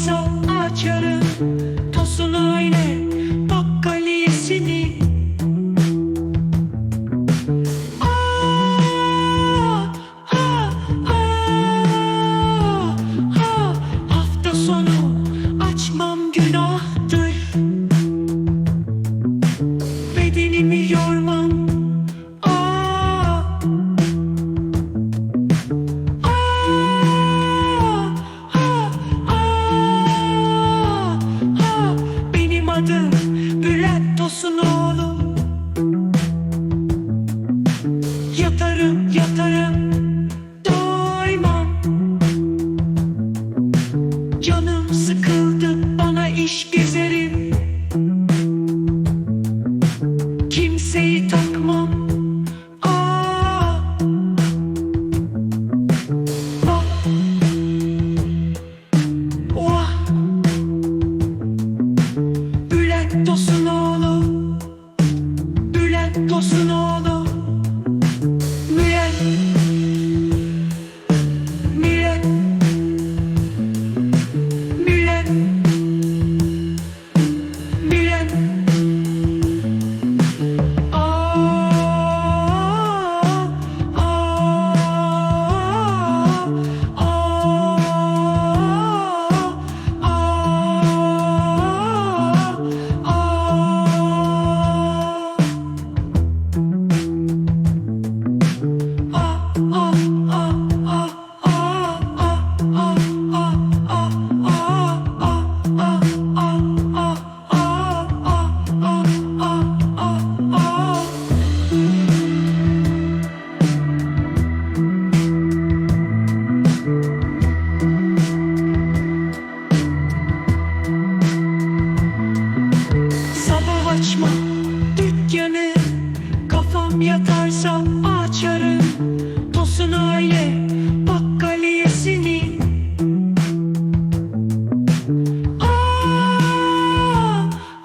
masal açarım. Tosun aile Yatarım yatarım. Doymam. Canım sıkı tutarsa açarım Tosun aile bakkaliyesini. Aa,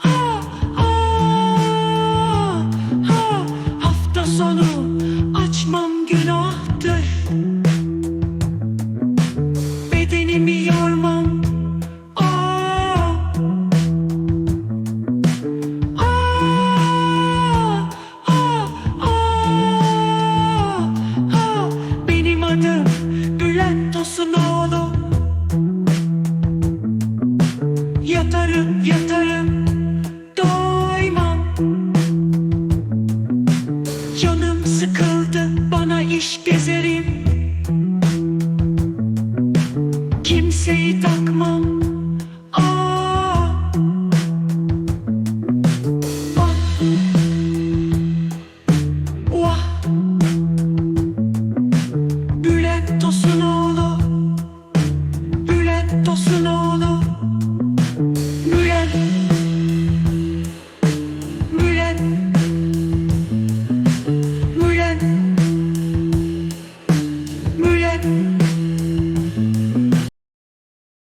aa, aa, aa, Hafta sonu yatarım yatarım.